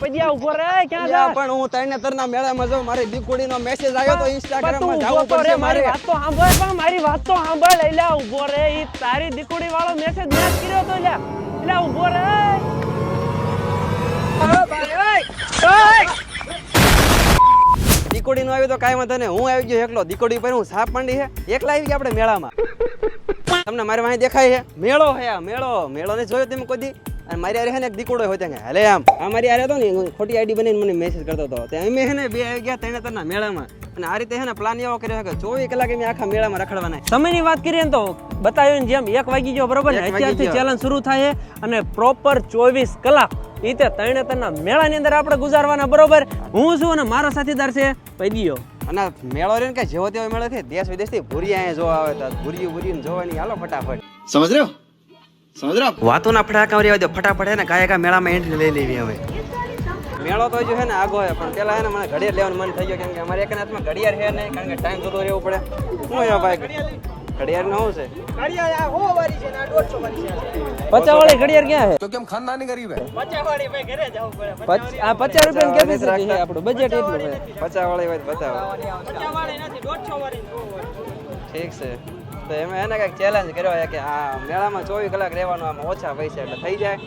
પડિયા ઊભો રે ક્યાં જા? પણ હું તઈને તરના મેળામાં જાઉં મારી દીકુડીનો મેસેજ આવ્યો તો પણ ઇન્સ્ટાગ્રામમાં તું જાવું પડશે મારી વાત તો સાંભળ પણ મારી વાત તો સાંભળ. એલા ઊભો રે ઈ તારી દીકુડી વાળો મેસેજ મેં કર્યો તો એલા એલા ઊભો રે દીકરીનો આવ્યો તો કાંઈ વાંધો નહીં. હું આવી ગયો એકલો. દીકોડી પર હું સાપ મંડી છે એકલા આવી ગયા આપણે મેળામાં. તમને મારી વાંહી દેખાય છે? મેળો હે આ મેળો. મેળો ને જોયો તમે કોઈ દી? અને મારી આરે એક દીકડો હોય ત્યાં હલે આમ. આ મારી આરે હતો ને ખોટી આઈડી બનાવીને મને મેસેજ કરતો હતો. ત્યાં અમે હે બે આવી ગયા ત્રણે ત્રણના મેળામાં. અને આ રીતે હે પ્લાન એવો કર્યો કે ચોવીસ કલાક અમે આખા મેળામાં રખડવાના. સમયની વાત કરીએ ને તો બતાવ્યું જેમ એક વાગી ગયો બરોબર ને? અત્યારથી ચેલેન્જ શરૂ થાય અને પ્રોપર ચોવીસ કલાક રીતે ત્રણે ત્રણના મેળાની અંદર આપણે ગુજારવાના બરોબર? હું છું અને મારો સાથીદાર છે પૈદીઓ. અને મેળો રે કે જેવો તેવો મેળો થાય દેશ વિદેશથી ભૂરી અહીંયા જોવા આવે તો ભૂરી ભૂરી જોવાની હાલો ફટાફટ. સમજ રહ્યો? સમજ રહો વાતો ના ફટાકા રહેવા દો ફટાફટ હે ને કાયા કા મેળામાં એન્ટ્રી લઈ લેવી હવે. મેળો તો હે ને આગો હે પણ પેલા હે ને મને ઘડિયાળ લેવાનું મન થઈ ગયું કેમ કે અમારે એક હાથમાં ઘડિયાળ હે નહીં કારણ કે ટાઈમ જોતો રહેવું પડે. હું હે ભાઈ ઘડિયાળ નો છે છે ના ઘડિયાળ ક્યાં તો કેમ ખાનદાની ની કેપેસિટી છે બજેટ એટલું હોય. ઠીક છે. તો એમ એને કંઈક ચેલેન્જ કર્યો છે કે આ મેળામાં ચોવીસ કલાક રહેવાનું આમાં ઓછા પૈસા એટલે થઈ જાય.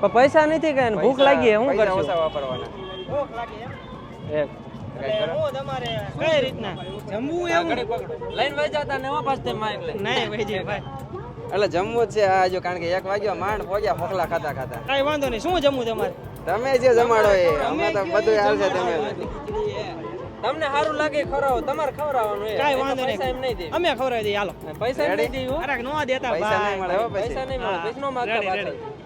પણ પૈસા નથી કઈ ભૂખ લાગી હું કરશું? ઓછા વાપરવાના. એક. કંઈક કરો. કઈ રીતના? જમવું એવું લઈને વહી ને એમાં તે માઇક લઈને. નહીં ભાઈ ભાઈ. એટલે જમવું જ છે આ જો કારણ કે એક વાગ્યો માંડ પહોંચ્યા ફોકલા ખાતા ખાતા. કઈ વાંધો નહીં શું જમવું તમારે? તમે જે જમાડો એ અમે તો બધું હાલશે તમે. તમને સારું લાગે ખવડાવો તમારે ખવડાવવાનું એ. કઈ વાંધો એમ નહીં દે અમે ખવડાવી દઈએ હાલો. પૈસા નહીં Ready? અરે નો દેતા પૈસા નહીં મળે પૈસા નહીં મળે. પૈસા નો માંગતા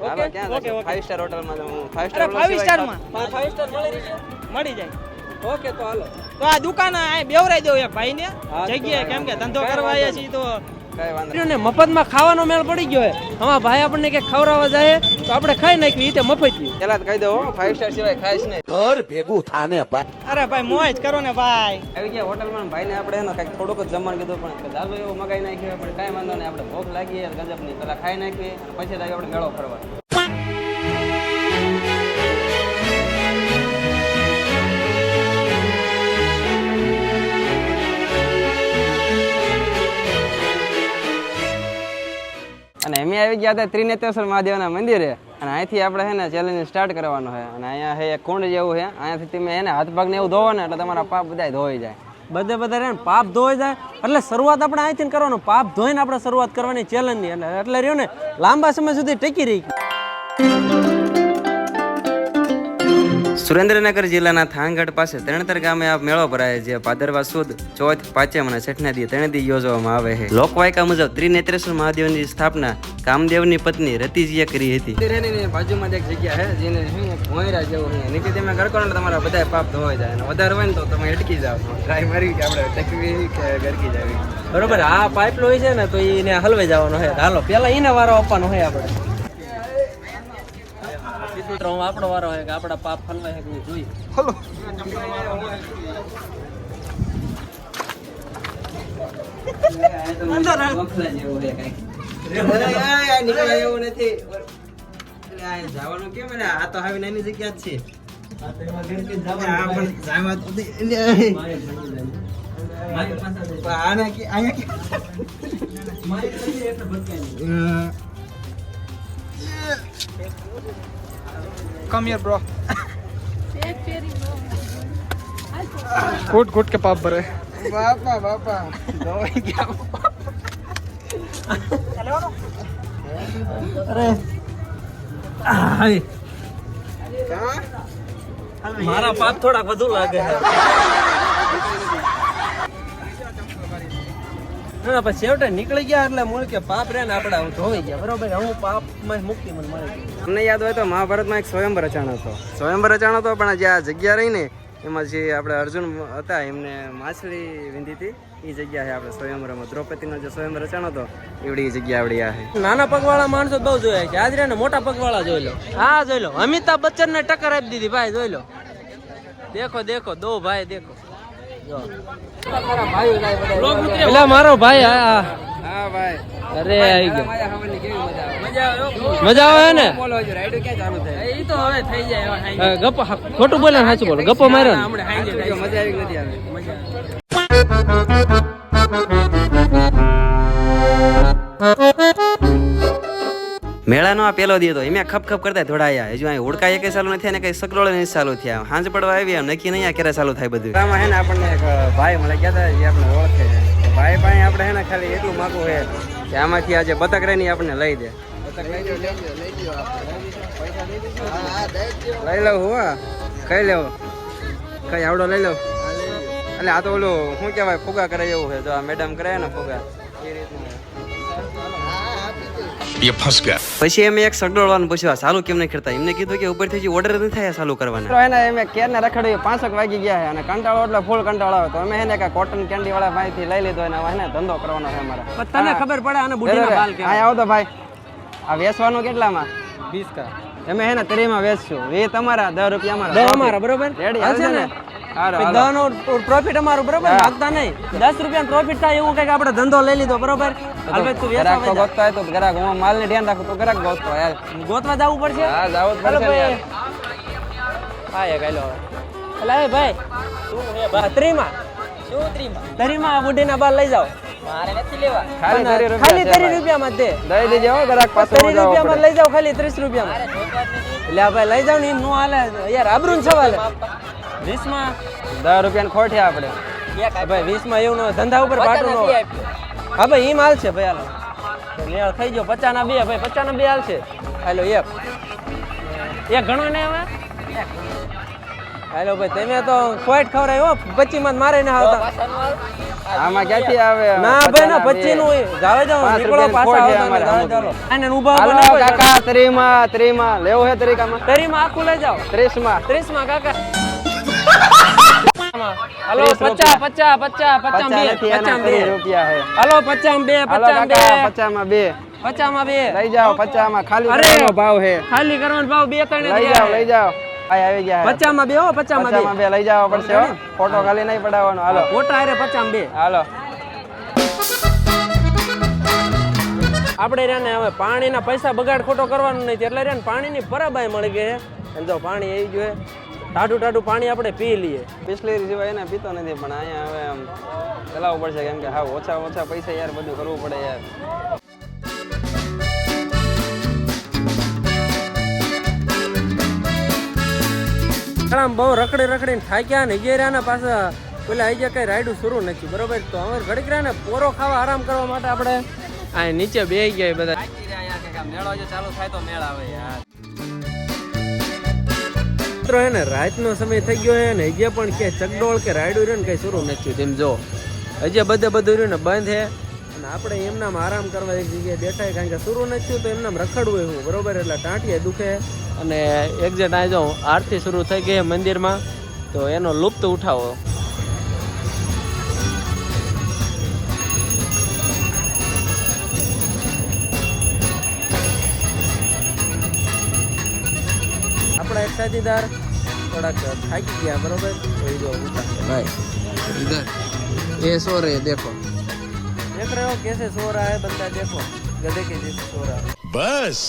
okay? Okay, okay. Five star હોટલમાં હું ફાઈવ સ્ટાર ફાઈવ સ્ટારમાં મારે five star મળી જાય મળી જાય. ઓકે તો હાલો. તો આ દુકાન બેવરાઈ દો એક ભાઈને. જગ્યાએ કેમ કે ધંધો કરવા આવ્યા છીએ તો મફતમાં ખાવાનો મેળ પડી ગયો અમારા ભાઈ આપણને કે ખવડાવવા જાય તો આપણે ખાઈ નાખવી તે મફત પેલા કહી દો ફાઈવ સ્ટાર સિવાય ખાઈશ નહીં. અરે ભાઈ મોજ કરો ને ભાઈ. આવી ગયા હોટલમાં ભાઈને આપણે એનો કંઈક થોડુંક જ જમવાનું કીધું પણ એવું મગાઈ નાખ્યું આપણે કાંઈ વાંધો નહીં આપણે ભોગ લાગીએ ગજબની પેલા ખાઈ નાખીએ પછી લાગે આપણે મેળો ફરવા. અને એમ આવી ગયા હતા ત્રિનેત્રેશ્વર મહાદેવના મંદિરે. અને અહીંથી આપણે છે ને ચેલેન્જ સ્ટાર્ટ કરવાનો છે. અને અહીંયા છે એક કુંડ જેવું છે. અહીંયાથી તમે એને હાથ પગ ને એવું ધોવો ને એટલે તમારા પાપ બધા ધોઈ જાય. બધે બધા રહે પાપ ધોઈ જાય. એટલે શરૂઆત આપણે અહીંથી કરવાનું. પાપ ધોઈને આપણે શરૂઆત કરવાની ચેલેન્જની એટલે એટલે રહ્યું ને લાંબા સમય સુધી ટેકી રહી. સુરેન્દ્રનગર જિલ્લાના થાનગઢ પાસે તરણતર ગામે આ મેળો ભરાય છે. ભાદરવા સુદ, ચોથ, પાંચમ અને છઠના દી ત્રણ દી યોજવામાં આવે છે. લોકવાયકા મુજબ ત્રિનેત્રેશ્વર મહાદેવની સ્થાપના કામદેવની પત્ની રતિજીએ કરી હતી. બાજુમાં એક જગ્યા છે, જેને ભોંયરા જેવું છે નીચે તમે ગરકો ને તમારા બધા પાપ ધોવાઈ જાય અને વધારે હોય ને તો તમે અટકી જાવ ટ્રાય મારી કે આપણે ટકવી કે ગરકી જાવી. બરોબર, આ પાઇપ હોય છે ને તો એને હલવાઈ જવાનો છે. હાલો, પેલા એને વારો આપવાનો હોય આપણે. આપણો વારો હોય કે આપણા પાપ હલવાય હે કે જોઈએ. હલો. અંદર વખલા જેવું હે કાંઈક. નીકળાય એવું નથી. આ જવાનું કેમ ને આ તો હવે નાની જગ્યા જ છે. આને કે- કે- બ્રો here, bro. કે પાપ ભરે બાપા બાપા ધોવાઈ ગયા કાં? મારા પાપ થોડાક વધુ લાગે ના પછી છેવટે નીકળી ગયા એટલે મૂળ કે પાપ રે ને હું ધોઈ ગયા. બરોબર હું પાપમાં મુક્તિ મને મળી તમને યાદ હોય તો મહાભારતમાં એક સ્વયંવર રચાણ હતો. સ્વયંવર રચાણ હતો પણ જે આ જગ્યા રહી ને એમાં જે આપણે અર્જુન હતા એમને માછલી વિંધી હતી. એ જગ્યા છે આપણે સ્વયંવરમાં દ્રૌપદીનો જે સ્વયંવર રચાણ હતો એવડી જગ્યા આવડી આ નાના પગવાળા માણસો બહુ જોયા છે. આજ ને મોટા પગવાળા જોઈ લો. હા જોઈ લો. અમિતાભ બચ્ચન ને ટક્કર આપી દીધી. ભાઈ જોઈ લો. દેખો દેખો દો ભાઈ દેખો. જો પેલા મારો ભાઈ આ હા અરે આવી ગયો. મજા આવે? ને? બોલો હજુ રાઈડો ક્યાં ચાલુ થાય? એ તો હવે થઈ જાય ગપ્પો ખોટું બોલે સાચું બોલો. ગપ્પો માર્યો મજા આવી કે નથી આવી મેળાનો આ પેલો દીધો એમ ખપ ખપ કરતા ધોડાયા હજુ અહીં હુડકા એકે ચાલુ નથી, અને કઈ સકરોળ નહીં ચાલુ થયા. હાંજ પડવા આવ્યા નક્કી નહીં ક્યારે ચાલુ થાય બધું. આમાં હે ને આપણને એક ભાઈ મળે, ગયા હતા જે આપણે ઓળખે છે. ભાઈ ભાઈ આપણે હે ને ખાલી એટલું માગવું હે કે આમાંથી આજે બતક રહી આપણને લઈ દે. લઈ લઉં હું કઈ લેવો. કઈ આવડો લઈ લઉં. એટલે આ તો ઓલું, શું કહેવાય, ફુગા કરે એવું છે. તો આ મેડમ કરે ને ફુગા. એ રીતનું. ये फंस गया પછી એમ એક સગડોળવાનું પૂછ્યું આ ચાલુ કેમ નહીં કરતા એમને કીધું કે ઉપરથી જે ઓર્ડર નથી થયા ચાલુ કરવાના એને એમ કેર ને રખડ્યું પાંચક વાગી ગયા છે અને કંટાળો એટલે ફૂલ કંટાળો આવે તો અમે એને કે કોટન કેન્ડી વાળા પાસેથી લઈ લીધો અને હવે એને ધંધો કરવાનો છે અમારે તને ખબર પડે આને બુઢીના બાલ હા આવો તો ભાઈ આ વેચવાનું કેટલામાં વીસ કા અમે હે ને ત્રીમાં વેચશું એ તમારા દસ રૂપિયા દસ અમારા બરોબર રેડી હાલશે ને હારું, હાલો. દસ નો પ્રોફિટ અમારું બરોબર? ભાગતા નહીં. દસ રૂપિયા પ્રોફિટ થાય એવું કંઈક આપણે ધંધો લઈ લીધો બરોબર? હાલ તું વેચવા તો ગોતતો હોય તો ગ્રાહક હું માલ ને ધ્યાન રાખું તો ગ્રાહક ગોતતો યાર ગોતવા જવું પડશે? હા જાવું પડશે યાર. હા હવે એટલે એ ભાઈ શું હે બા? શું ત્રીમાં? ત્રીમાં બુઢીના બાલ લઈ જાઓ. ખાલી ત્રીસ. રૂપિયામાં દે. દઈ દેજો ગ્રાહક પાસે ત્રીસ રૂપિયામાં લઈ જાઓ ખાલી ત્રીસ રૂપિયામાં. એટલે ભાઈ લઈ જાવ ને ઈ નો હાલે. યાર આબરૂ સવાલ વીસમાં? દસ રૂપિયા ખોટ્યા આપણે. ભાઈ વીસમાં એવું ન ધંધા ઉપર પાટું ન હા ભાઈ ઈ માલ છે ભાઈ હાલો. લેળ થઈ ગયો પચાના બે ભાઈ પચાના બે હાલ છે. હાલો એક. એક ઘણો ને હવે? હેલો ભાઈ તમે તો કોઈટ ખવરાય હો પચી માં મારે ના આવતા. આમાં ક્યાંથી આવે? ના ભાઈ ના પચી નું. જાવે જાવ નીકળો રૂપિયાની પાછા ખોટ આવતા જાવે ચાલો આને ઊભા હાલો ઊભા ના કોઈ કાકા ત્રીમાં ત્રીમાં લેવું હે તરીકામાં? ત્રીમા આખું લઈ જાઓ. ત્રીસમાં. ત્રીસમાં કાકા. હાલો પચા પચા પચા પચાસ બે પચાસ બે. રૂપિયા હે હાલો પચા બે પચા બે. પચા માં બે. પચા માં બે. લઈ જાઓ પચાસમાં ખાલી અરે! ભાવ હે ખાલી કરવાનો ભાવ બે ત્રણ લઈ જાઓ લઈ જાઓ. આય આવી ગયા હે. માં બે હો પચાસમાં પચાસમાં બે બે લઈ જાઓ પડશે હો. ફોટો ખાલી નહીં પડાવવાનો. હાલો. ફોટો હારે પચાસમાં બે. હાલો. આપણે રહ્યા હવે પાણીના પૈસા બગાડ ખોટો કરવાનો નહીં. એટલે રહ્યા ને પાણીની પરબાઈ મળી ગઈ જો પાણી આવી ગયું છે. ટાઢું ટાઢું પાણી આપણે પી લઈએ. બિસ્લેરી સિવાય એને પીતો નથી પણ અહીંયા હવે આમ ચલાવવું પડશે કેમ કે હા ઓછા ઓછા પૈસા યાર બધું કરવું પડે યાર. આમ બહુ રખડી રખડીને થાક્યા ને ગયા પાછા પેલા આવી કઈ રાઈડું શરૂ નથી બરોબર? તો હવે ઘડીક રહ્યા ને પોરો ખાવા આરામ કરવા માટે આપણે આ નીચે બે ગયા બધા. મેળો જો ચાલુ થાય તો મેળ આવે યાર. મિત્રો હે ને, રાતનો સમય થઈ ગયો હે ને, હજી પણ કે ચકડોળ કે રાયડું રહ્યું ને કઈ શરૂ નથી થયું. તેમ જો, હજી બધે બધું રહ્યું ને, બંધ હે. અને આપણે એમનામ આરામ કરવા એક જગ્યાએ બેઠા કારણ કે શરૂ નથી થયું તો એમનામ રખડવું એવું બરોબર? એટલે ટાંટીએ દુખે. અને એક્ઝેક્ટ આ જો આરતી શરૂ થઈ ગઈ મંદિરમાં. તો એનો લુપ્ત ઉઠાવો. સાથીદાર થોડાક થાકી ગયા બરોબર તો એ જો ઉતારશે ભાઈ इधर ये सो रहे देखो देख रहे हो कैसे सो रहा है बंदा देखो गधे के जैसे सो रहा है बस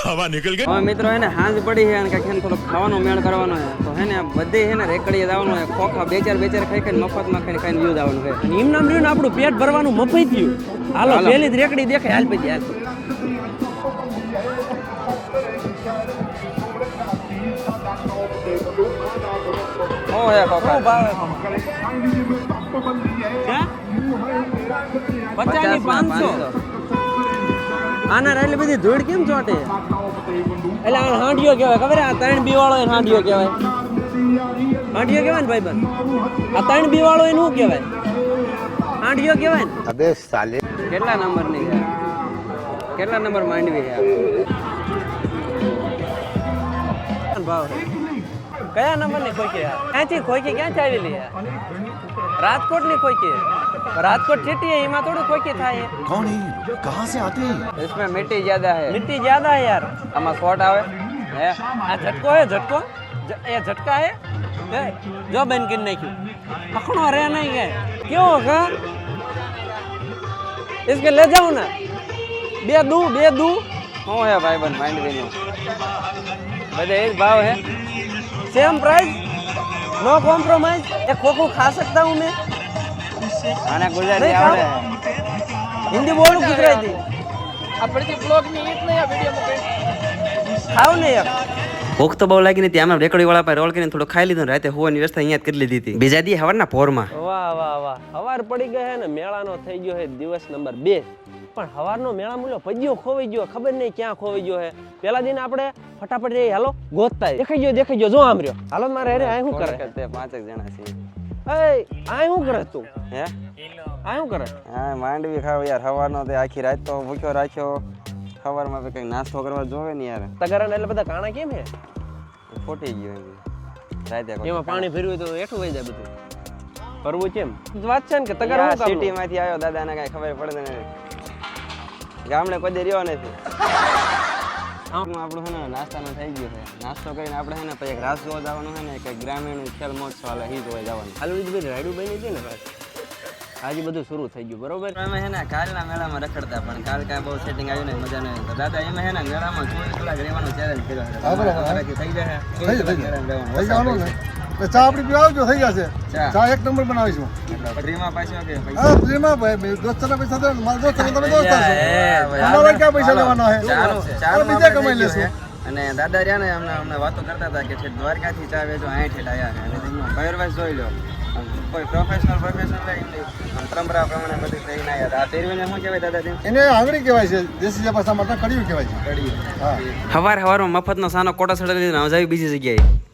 हवा निकल गई હવે મિત્રો હે ને હાંજ પડી છે અને કાંઈક હે ને થોડોક ખાવાનો મેળ કરવાનો છે તો હે ને બધે હે ને રેકડીએ જવાનું છે ખોખા બે ચાર બે ચાર ખાઈ ખાઈને મફતમાં ખાઈને ખાઈને વ્યૂ જવાનું છે અને એમ નામ રહ્યું ને આપણું પેટ ભરવાનું મફઈ થયું હાલો હાલો. પેલી જ રેકડી દેખાય હાલ પછી હાલ શું છે કોકા પચાસ પાંચસો આના એટલી બધી ધૂળ કેમ ચોટે? એટલે આ હાંડિયો કહેવાય ખબર આ ત્રણ બીવાળો એ હાંડિયો કહેવાય. હાંડિયો કહેવાય ને ભાઈબંધ? આ ત્રણ બીવાળો એનું શું કહેવાય. હાંડિયો કહેવાય ને? અબે સાલે કેટલા નંબરની કેટલા નંબર માંડવી છે? ભાવ કયા નંબરની ખોઈકી આ? ક્યાંથી ખોઈકી ક્યાંથી આવેલી છે? રાજકોટની ખોઈકી રાજકોટ સિટી है એમાં થોડું ખોઈકી થાય है। कौन है ये? कहाँ से आते हैं ये? इसमें मिट्टी ज्यादा है मिट्टी ज्यादा है यार આમાં શોર્ટ આવે હે આ झटको है झटको ज- ये झटका है ए, जो બેન કિન નાખ્યું પકડો રે નહીં કે क्यों का इसके ले जाओ ना બે દू બે દू શું હે ભાઈબંધ માંડવીનું બધે એ જ ભાવ હે સેમ પ્રાઇસ નો કોમ્પ્રોમાઇઝ એ ખોખું ખા सकता हूं मैं આને ગુજરાતી આવડે. હિન્દી બોલું ગુજરાતી? આપણે બ્લોગની ઈટ નહીં આ વિડિયો મૂકે. ખાવ ને યાર ભૂખ તો બહુ લાગી ત્યાં અમે રેકડી વાળા પર રોલ કરીને થોડો ખાઈ લીધો રાતે હોવાની વ્યવસ્થા અહીંયા કરી લીધી હતી. બીજા દી હવારના પોરમાં વાહ વાહ વાહ. હવાર પડી ગયા હે ને મેળાનો થઈ ગયો છે દિવસ નંબર બે. પણ હવારનો મેળા મૂલ્યો પજ્યો ખોવાઈ ગયો ખબર નહીં ક્યાં ખોવાઈ ગયો હે. પેલા દિન આપણે ફટાફટ જઈએ. હાલો? ગોતતા. દેખાઈ ગયો દેખાઈ ગયો. જો આમ રહ્યો. હાલો મારે અરે આ શું કરે? તે પાંચેક જણા છે એ આ શું કરે તું? હે? આ શું કરે? હા માંડવી ખાવ યાર. સવારનો તે આખી રાત તો ભૂખ્યો રાખ્યો. સવારમાં કઈ નાસ્તો કરવા જોવે ને યાર. તગારા એટલે બધા કાણા કેમ હે? ફોટી ગયો. રાતે એમાં પાણી ભર્યું તો એટલું વહી જાય બધું. ફરવું કેમ? વાત છે ને કે તગાર? સિટી માંથી આવ્યો દાદાને કઈ ખબર પડે ને. ગામડે કોઈ રહ્યો નથી. આપણું છે ને નાસ્તાનો થઈ ગયો છે. નાસ્તો કરીને આપણે છે ને પછી એક રાસ જોવા જવાનું છે ને કે ગ્રામીણ ખેલ મહોત્સવ હાલે ઈ જોવા જવાનું. હાલ બધી રાયડું બની હતી ને બસ. આજે બધું શરૂ થઈ ગયું બરોબર? અમે છે ને કાલના મેળામાં રખડતા પણ કાલ કાંઈ બહુ સેટિંગ આવ્યું ને મજા નહીં દાદા એમાં છે ને મેળામાં ચોવીસ કલાક રહેવાનું ચેલેન્જ કર્યો થઈ જશે. ચા આપણી પીવા આવજો થઈ જશે ચા. એક નંબર બનાવીશું ફ્રીમાં પાછો કે હા ફ્રીમાં ભાઈ પૈસા તો મારા તમે. ક્યાં પૈસા લેવાના બીજા કમાઈ લેશું અને દાદા રહ્યા ને અમને અમને વાતો કરતા હતા કે દ્વારકાથી ચા વેચો ઠેઠ આવ્યા અને તેમનો પહેરવેશ જોઈ લો. કોઈ પ્રોફેશનલ પ્રોફેશનલ પરંપરા પ્રમાણે બધું થઈને આવ્યા આ પહેરવીને શું કહેવાય દાદા એને આંગળી કહેવાય છે દેશી ભાષા માટે કડિયું કહેવાય છે. હા. હવાર હવારમાં મફતનો સાનો કોટા સડે લીધો ને બીજી જગ્યાએ.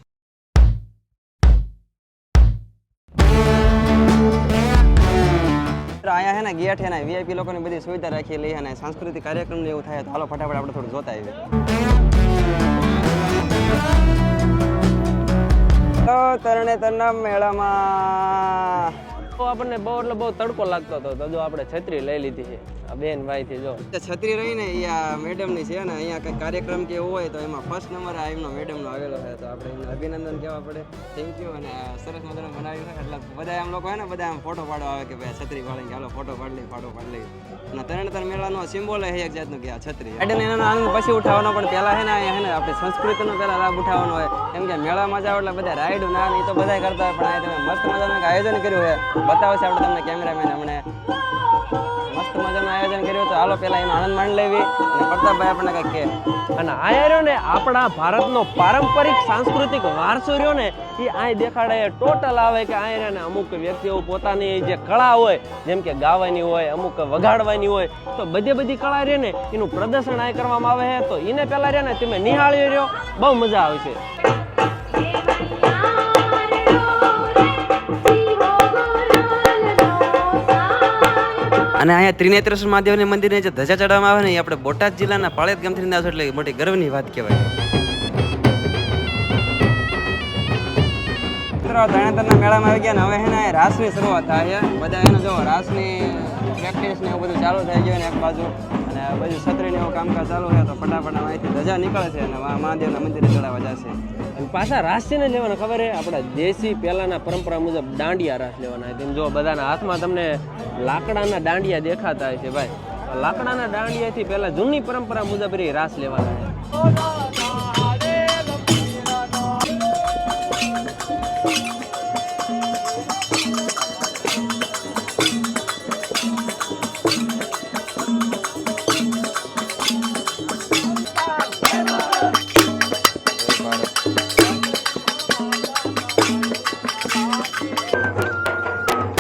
ને છે ને વીઆઈપી લોકોની બધી સુવિધા રાખેલી અને સાંસ્કૃતિક કાર્યક્રમ એવું થાય તો હાલો ફટાફટ આપણે થોડું જોતા આવીએ. તો તરણેતરના મેળામાં તો આપણને બહુ એટલે બહુ તડકો લાગતો હતો. તો જો આપણે છત્રી લઈ લીધી છે. આ બેન ભાઈ થી જો. છત્રી રહી ને એ આ મેડમની છે ને અહીંયા કઈ કાર્યક્રમ કે એવો હોય તો એમાં ફર્સ્ટ નંબર આ એમનો મેડમ નો આવેલો છે. તો આપણે એમને અભિનંદન કહેવા પડે. થેન્ક યુ અને સરસ મજાનું બનાવ્યું છે. એટલે બધા આમ લોકો હોય ને બધા આમ ફોટો પાડવા આવે કે ભાઈ છત્રી પાડીને ચાલો ફોટો પાડી લઈ ફોટો પાડી લઈ અને તરણેતર મેળાનો સિમ્બોલ છે એક જાતનું કે આ છત્રી. એટલે એનો આનંદ પછી ઉઠાવવાનો પણ પહેલા છે ને અહીંયા ને આપણી સંસ્કૃતિનો પહેલા લાભ ઉઠાવવાનો હોય. કેમ કે મેળામાં જાવ એટલે બધા રાઈડ ના એ તો બધા કરતા હોય પણ આ તમે મસ્ત મજાનું આયોજન કર્યું છે. બતાવશે આપણે તમને કેમેરામેન હમણે. મસ્ત મજાનું આયોજન કર્યું તો હાલો, પેલા એનો આનંદ માણી લેવી. અને પ્રતાપભાઈ આપણને કંઈક કે અને આયા રહ્યો ને આપણા ભારતનો પારંપરિક સાંસ્કૃતિક વારસો રહ્યો ને, એ અહીં દેખાડે ટોટલ આવે કે અહીં ને અમુક વ્યક્તિઓ પોતાની જે કળા હોય, જેમ કે ગાવાની હોય, અમુક વગાડવાની હોય, તો બધી બધી કળા રહે ને, એનું પ્રદર્શન અહીં કરવામાં આવે છે. તો એને પેલા રહે ને, તમે નિહાળી રહ્યો. બહુ મજા આવશે અને અહીંયા ત્રિનેત્રેશ્વર મહાદેવની મંદિરને જે ધજા ચડાવવામાં આવે ને, એ આપણે બોટાદ જિલ્લાના પાળિયાદ ગામથી અંદર એટલે મોટી ગર્વની વાત કહેવાય. મિત્રો ધરણેતરના મેળામાં આવી ગયા ને, હવે છે ને રાસની શરૂઆત થાય છે. બધા એનું જો રાસની પ્રેક્ટિસ ને એવું બધું ચાલુ થઈ ગયું ને, એક બાજુ અને આ બાજુ છત્રી ને એવું કામકાજ ચાલુ છે તો ફટાફટ અહીંથી ધજા નીકળે છે અને મહાદેવના મંદિરે ચડાવવા જશે. અને પાછા રાસ છે ને લેવાના, ખબર છે? આપણા દેશી પહેલાંના પરંપરા મુજબ દાંડિયા રાસ લેવાના તેમ જો બધાના હાથમાં તમને લાકડાના દાંડિયા દેખાતા છે ભાઈ. લાકડાના દાંડિયાથી પહેલાં જૂની પરંપરા મુજબ એ રાસ લેવાના છે.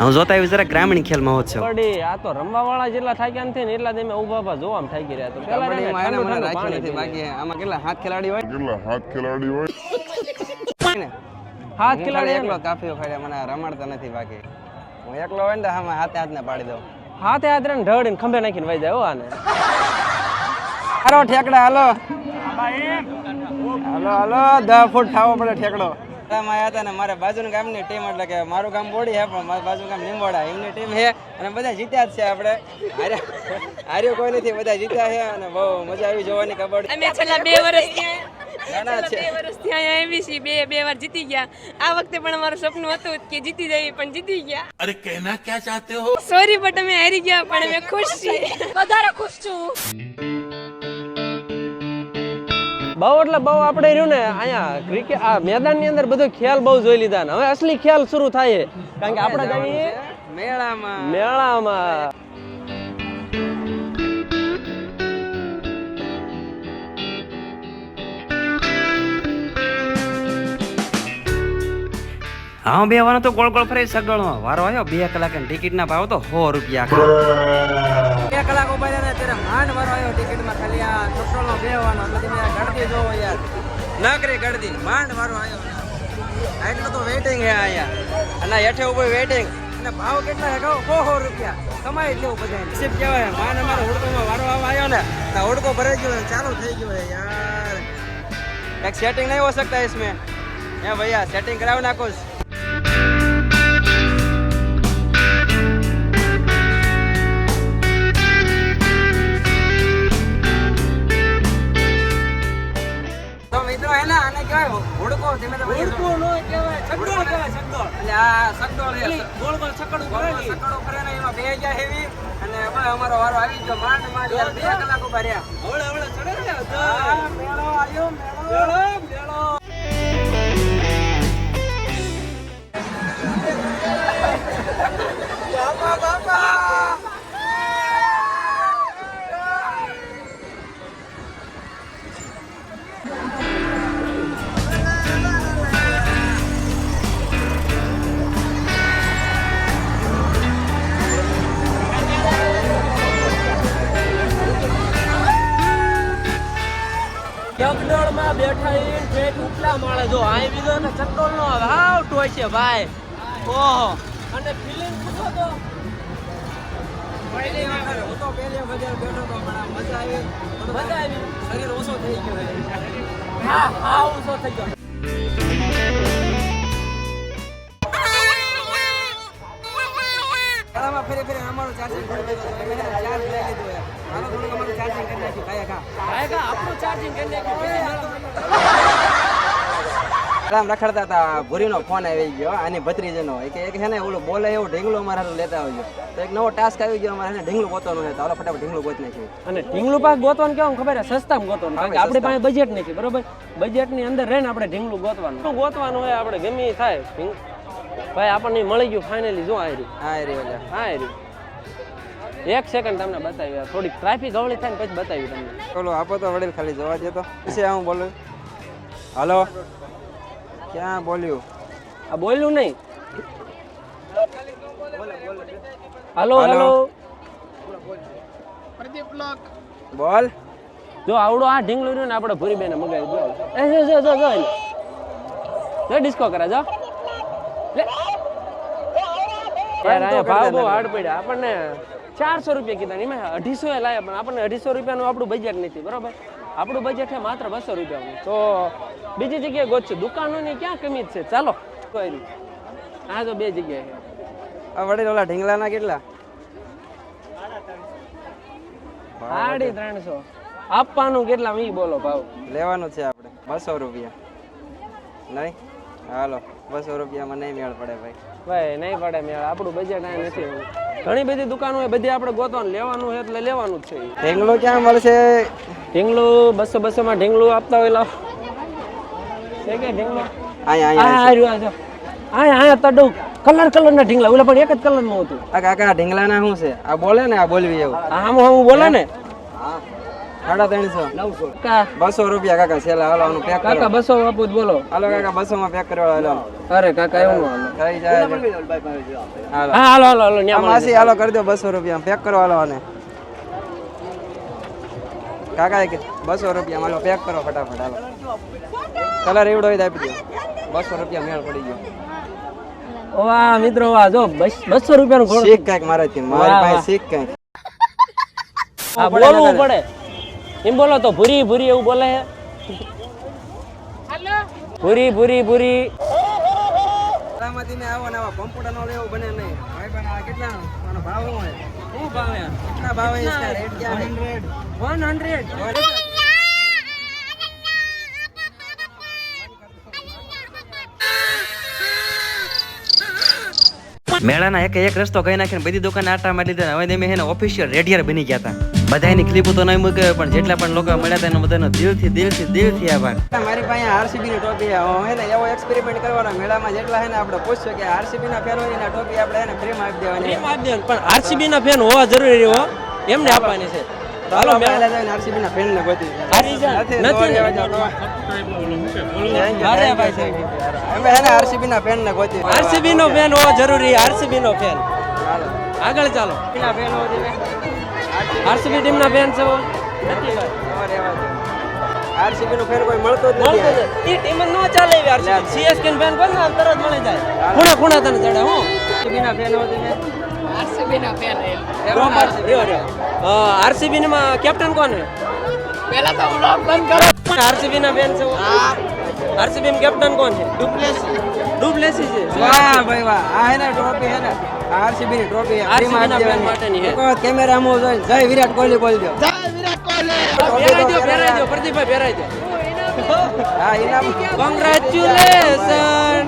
હું જોતા આવી જરા ગ્રામીણ ખેલ મહોત્સવ. કબડ્ડી આ તો રમવા વાળા જેટલા થાક્યા નથી ને એટલા તમે ઊભા ઊભા જોવામાં થાકી રહ્યા તો કબડ્ડી માં એને મને ઠંડુ નથી. બાકી આમાં કેટલા હાથ ખેલાડી હોય? કેટલા હાથ ખેલાડી હોય? ને હાથ ખેલાડી એકલો કાફીઓ ખાડ્યા મને રમાડતા નથી બાકી. હું એકલો હોય ને તો આમાં હાથે હાથને પાડી દઉં. હાથે હાથ ને ઢળીને ખંભે નાખીને વહી જાય હો આને. હાલો ઠેકડા હાલો. હાલો હાલો. દસ ફૂટ થાવો પડે ઠેકડો. માં આવ્યા હતા અને મારા બાજુના ગામની ટીમ એટલે કે મારું ગામ બોડી છે પણ મારા બાજુ ગામ લીંબોડા એમની ટીમ છે. અને બધા જીત્યા જ છે આપણે. હાર્યો કોઈ નથી બધા જીત્યા છે અને બહુ મજા આવી જોવાની કબડ્ડી અમે છેલ્લા બે વર્ષથી બે બે વાર જીતી ગયા. આ વખતે પણ અમારું સપનું હતું કે જીતી જઈએ પણ જીતી ગયા. અરે કહેના ક્યાં ચાહતે હો? સોરી બટ અમે હારી ગયા પણ અમે ખુશ છીએ. વધારે ખુશ છું. બહુ એટલે બહુ આપણે રહ્યું ને અહીંયા ક્રિકેટ આ મેદાનની અંદર બધો ખ્યાલ બહુ જોઈ લીધા ને. હવે અસલી ખ્યાલ શરૂ થાય કારણ કે આપણે જઈએ મેળામાં. મેળામાં. હા, બે વાનો તો ગોળ કોળ ફરે સગળો. વારો આવ્યો, બે કલાક ટિકિટ ના ભાવ તો સો રૂપિયા બે કલાક ઊભા રહ્યા ત્યારે માંડ વારો આવ્યો ટિકિટમાં ખાલી આ પેટ્રોલ નો બે વાનો એટલે મેં ગળદી જોવો યાર. નકરી ગળદી, માંડ વારો આવ્યો. એટલું તો વેઇટિંગ હે અહીંયા. અને હેઠે ઊભો વેટિંગ અને ભાવ કેટલા હે કહો? સો રૂપિયા. કમાઈ લેવું બધા નસીબ કહેવાય? માંડ અમારો હોડકોમાં વારો આવ્યો ને, તો હોડકો ભરાઈ ગયો ચાલુ થઈ ગયો યાર. એક સેટિંગ નહીં હો સકતા ઇસમે એ ભૈયા સેટિંગ કરાવી નાખું ધીમે અમારો વારો આવી ગયો માંડ માંડ બે કલાક ઊભા રહ્યા હવળે ચડે ને બાપા બાપા. ચકડોળમાં બેઠા એ ઠેઠ ઉપલા માળે. જો આઈ બીજો ને ચકડોળ નો હાવ ટોય છે ભાઈ. ઓહો. અને ફિલિંગ પૂછો તો. પહેલી વખત હું તો પહેલી વખત બેઠો તો પણ મજા આવી. મજા આવી? શરીર ઓછો થઈ ગયો હા હા ઓછો થઈ ગયો. ફરી ફરી અમારું ચાર્જિંગ ચાર્જ લઈ લીધું રખડતા હતા ભૂરીનો ફોન આવી ગયો આની ભત્રીજનો. કે એક છે ને ઓલું બોલે એવું ઢીંગલું અમારે લેતા આવજો. તો એક નવો ટાસ્ક આવી ગયો અમારે ને ઢીંગલું ગોતવાનું છે. તો હાલો ફટાફટ ઢીંગલું ગોત નાખ્યું અને ઢીંગલું પાક ગોતવાનું કેવું ખબર છે? સસ્તામાં ગોતવાનું. કારણ કે આપણી પાસે બજેટ નથી બરોબર? બજેટની અંદર રહીને આપણે ઢીંગલું ગોતવાનું. શું ગોતવાનું હોય? આપણે ગમે થાય. ભાઈ આપણને મળી ગયું ફાઇનલી જો આયરી આયરી હા એ એક સેકન્ડ તમને બતાવી થોડીક ટ્રાફિક અવળી થાય ને પછી બતાવી તમને. ઓલો આપો તો વડીલ ખાલી જોવા જતો પછી હું બોલું. હાલો? ક્યાં બોલ્યું? આ બોલ્યું નહીં. હાલો હાલો. પ્રદીપ લોક. બોલ. જો આવડો આ ઢીંગલું રહ્યું ને આપણે ભૂરી બેને મગાવી દો. એ જો જો જો જો જો. ડિસ્કો કરે જો. લે. યાર ભાવ બહુ હાર્ડ પડ્યા આપણને. ચારસો રૂપિયા કીધા એમાં અઢીસો એ લાયા પણ આપણને અઢીસો રૂપિયાનું આપણું બજેટ નથી બરાબર? આપણું બજેટ છે માત્ર બસો રૂપિયાનું. તો બીજી જગ્યાએ ગોતશું દુકાનોની ક્યાં કમી છે? ચાલો કોઈ હા તો બે જગ્યાએ આ વડીલ ઓલા ઢીંગલાના કેટલા? સાડી ત્રણસો. આપવાનું કેટલા મી બોલો ભાવ. લેવાનું છે આપણે બસો રૂપિયા. નહીં? હાલો બસો રૂપિયામાં નહીં મેળ પડે ભાઈ. ભાઈ નહીં પડે મેળ આપણું બજેટ આ નથી. ઘણી બધી દુકાનો એ બધી આપણે ગોતવાનું લેવાનું હોય એટલે લેવાનું જ છે. ઢીંગલું ક્યાં મળશે? ઢીંગલું બસો બસો માં ઢીંગલું આપતા હોય લાવ છે કે ઢીંગલું? હા હા હા કલર કલર ના ઢીંગલા. ઓલા પણ એક જ કલરનું હતું. આ કાકા ઢીંગલાના શું છે? આ બોલે ને આ બોલવી એવું. આ હામું હામું બોલે ને? સાડા ત્રણસો. કા? બસો રૂપિયા કાકા છેલ્લા હાલો પેક કાકા બસો આપું જ બોલો. હાલો કાકા બસો માં પેક કરવા હાલો. અરે કાકા એવું ન હાલો. જાય છે? હાલો. હાલો. હાલો માસી હાલો કરી દો બસો રૂપિયા. પેક કરવા હાલો અને કાકા એક બસો રૂપિયા હાલો પેક કરો ફટાફટ હાલો. કલર એવડો હોય તો આપી દો. બસો રૂપિયા મેળ પડી ગયો. વાહ મિત્રો વાહ જો બસ- બસો રૂપિયાનું ઘોડું. શીખ કંઈક મારાથી મારી પાસે. શીખ કંઈક. બોલવું પડે એમ બોલો તો ભૂરી ભૂરી એવું બોલે ભૂરી ભૂરી ભૂરી. આવા પંપોડા નો બને મેળાના એક એક રસ્તો કહી નાખીને બધી દુકાન આટા મારી દીધા હવે તમે એને ઓફિશિયલ રેડિયર બની ગયા હતા બધાની ક્લિપો તો નહીં મૂકે પણ જેટલા પણ લોકો મળ્યા હતા એનો બધાનો દિલથી દિલથી દિલથી આભાર. મારી પાસે આરસીબી ની ટોપી હે ને એવો એક્સપેરિમેન્ટ કરવાનો મેળામાં જેટલા હે ને આપણે પૂછશું કે આરસીબી ના ફેન હોય ને ટોપી આપણે એને ફ્રીમાં આપી દેવાની. એમ આપી દેવાની પણ આરસીબી ના ફેન હોવા જરૂરી હો. એમને આપવાની છે. તો હાલો મેં જઈને આરસીબી ના ફેન ને ગોતી નથી, નથી. નથી. નથી અરે ભાઈ thank અમે હે ને આરસીબી ના ફેન ને ગોતી આરસીબી નો ફેન હોવો જરૂરી આરસીબી નો ફેન આગળ ચાલો. ફેન હોતી ને આરસીબી ટીમ ના ફેન છો? નથી ભાઈ આરસીબી નો ફેન કોઈ મળતો જ નથી એ ટીમ ન ચાલે એવી આરસીબી. સીએસકે ફેન કોણ ને તરત મળી જાય. ખૂણા ખૂણા તને ચડે હું. આરસીબી ના ફેન હોતી ને આરસીબી. ના ફેન આરસીબી માં કેપ્ટન કોણ છે પહેલા તો વ્લોગ બંધ કરો. આરસીબી ના ફેન છે? આરસીબી માં કેપ્ટન કોણ છે? ડુપ્લેસી. ડુપ્લેસી છે. વાહ ભાઈ વાહ. આ હે ને ટ્રોફી હે ને. આરસીબી ની ટ્રોફી માટેની હે. કેમેરા માં જોઈ જય વિરાટ કોહલી બોલ દો. પહેરાઈ દો પહેરાઈ દો. પ્રદીપભાઈ પહેરાઈ દો. હા ઇનામ કોંગ્રેચ્યુલેશન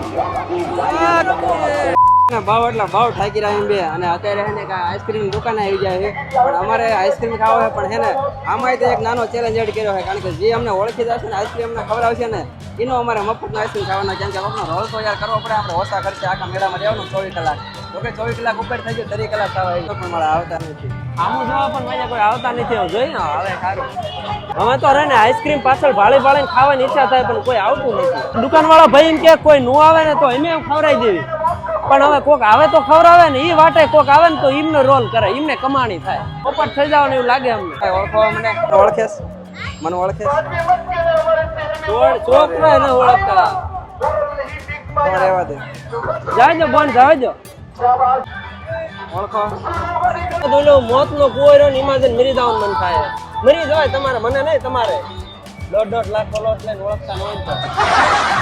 ભાવ એટલા ભાવ ઠાકી રહ્યા એમ બે. અને અત્યારે હે ને કે આઈસ્ક્રીમ દુકાન આવી જાય છે. પણ અમારે આઈસ્ક્રીમ ખાવા છે, પણ હે ને આમાં તો એક નાનો ચેલેન્જ એડ કર્યો છે. કારણ કે જે અમને ઓળખી જશે ને આઈસ્ક્રીમ અમને ખવડાવશે ને, એનો અમારે મફતનો આઈસ્ક્રીમ ખાવાના. કેમ કે આપણો રોલ તો યાર કરવો પડે, આપણે ઓછા ખર્ચે આખા મેળામાં રહેવાનું ચોવીસ કલાક. તો કે ચોવીસ કલાક ઉપર થઈ ગયો તરી કલાક ખાવા આવી પણ મારા આવતા નથી. આમ જોવા પણ ભાઈ કોઈ આવતા નથી. જોઈ ને હવે સારું. અમે તો રે ને આઈસ્ક્રીમ પાછળ ભાળી ભાળીને ખાવાની ઈચ્છા થાય, પણ કોઈ આવતું નથી. દુકાનવાળા ભાઈ એમ કે કોઈ નું આવે ને તો એમ એમ ખવડાવી દેવી. પણ હવે કોક આવે તો ખવડાવે ને એ વાટે કોક આવે ને તો એમને રોલ કરે એમને કમાણી થાય. પોપટ થઈ જવાનું એવું લાગે અમને. કાંઈ ઓળખવા મને ઓળખેસ મને ઓળખે છોકરા ને ઓળખતા. રહેવા દે. જાજો બોન જાજો ઓળખો. ઓલો મોત નો કુવો રહ્યો ને એમાં મરી જવાનું મન થાય. મરી જવાય તમારે મને નહીં તમારે. દોઢ દોઢ લાખ લોટ લઈને ઓળખતા ન હોય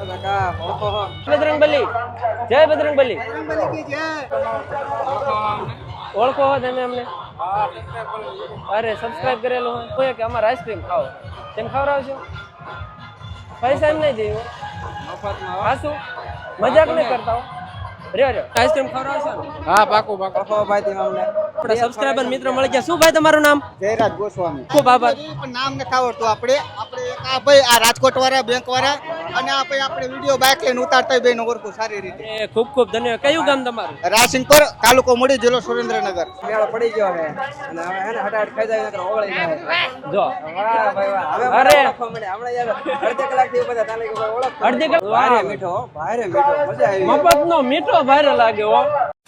ને બલી જય બજરંગ બલી ઓળખો હો તમે અમને. અરે સબસ્ક્રાઇબ કરેલું હોય. કોઈ કે અમારે આઈસ્ક્રીમ ખાઓ તેમ ખવડાવશો? પૈસા એમ નહીં જઈએ. હાસું મજાક નહીં કરતા હો? આઈસ્ક્રીમ ખવડાવશો ને હા પાકું પાકું. ઓળખો ભાઈ તમે અમને આપણે સબસ્ક્રાઇબર મિત્ર મળી ગયા. શું ભાઈ તમારું નામ? જયરાજ ગોસ્વામી. ખૂબ આભાર. પણ નામ નથી આવડતું આપણે. આપણે એક આ ભાઈ આ રાજકોટ વાળા બેંક વાળા અને આ ભાઈ આપણે વીડિયો બાઇક લઈને ઉતારતા હોય બેન ઓળખું સારી રીતે. એ ખૂબ ખૂબ ધન્યવાદ. કયું ગામ તમારું? રાસિંગપર તાલુકો મોડી જિલ્લો સુરેન્દ્રનગર. મેળો પડી ગયો છે અને હવે હે ને ખાઈ જાય નકર ઓગળી જાય. જો. વાહ ભાઈ વાહ. હવે અરે. મને ઓળખવા મળે. હમણાં યાર અડધી કલાકથી બધા તાલે કે ભાઈ ઓળખ અડધી કલાક? ભારે મીઠો હો, ભારે મીઠો. મજા આવી મફત નો મીઠો ભારે લાગે હો.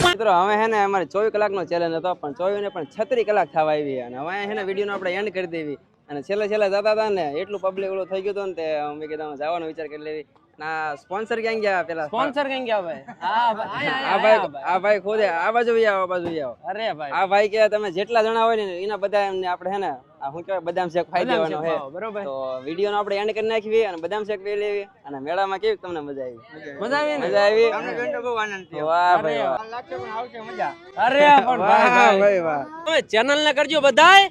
મિત્રો હવે હે ને અમારે ચોવીસ કલાકનો ચેલેન્જ હતો પણ ચોવીસ ને પણ છત્રીસ કલાક થવા આવી અને હવે હે ને વિડીયોનો આપણે એન્ડ કરી દેવી. અને છેલ્લે છેલ્લે જતા હતા ને એટલું પબ્લિક ઓલું થઈ ગયું હતું ને તે અમે કીધું જવાનો વિચાર કરી લેવી. ના સ્પોન્સર ક્યાં ગયા પેલા? સ્પોન્સર ક્યાં ગયા ભાઈ? આ ભાઈ આ ભાઈ ખુદે. આ બાજુ આવો આ બાજુ આવો. અરે ભાઈ. આ ભાઈ કે તમે જેટલા જણા હોય ને એના બધા એમને આપણે હે ને શું કહેવાય બદામ શેક ખાઈ દેવાનો છે બરોબર. તો વિડીયોનો આપણે એન્ડ કરી નાખીએ અને બદામ શેક પી લેવી. અને મેળામાં કેવી તમને મજા આવી? મજા આવી. ને? મજા આવી? બહુ આનંદ થયો. વાહ ભાઈ વાહ. અરે પણ ભાઈ વાહ ભાઈ. ભાઈ વાહ. તમે ચેનલ ને કરજો બધાય.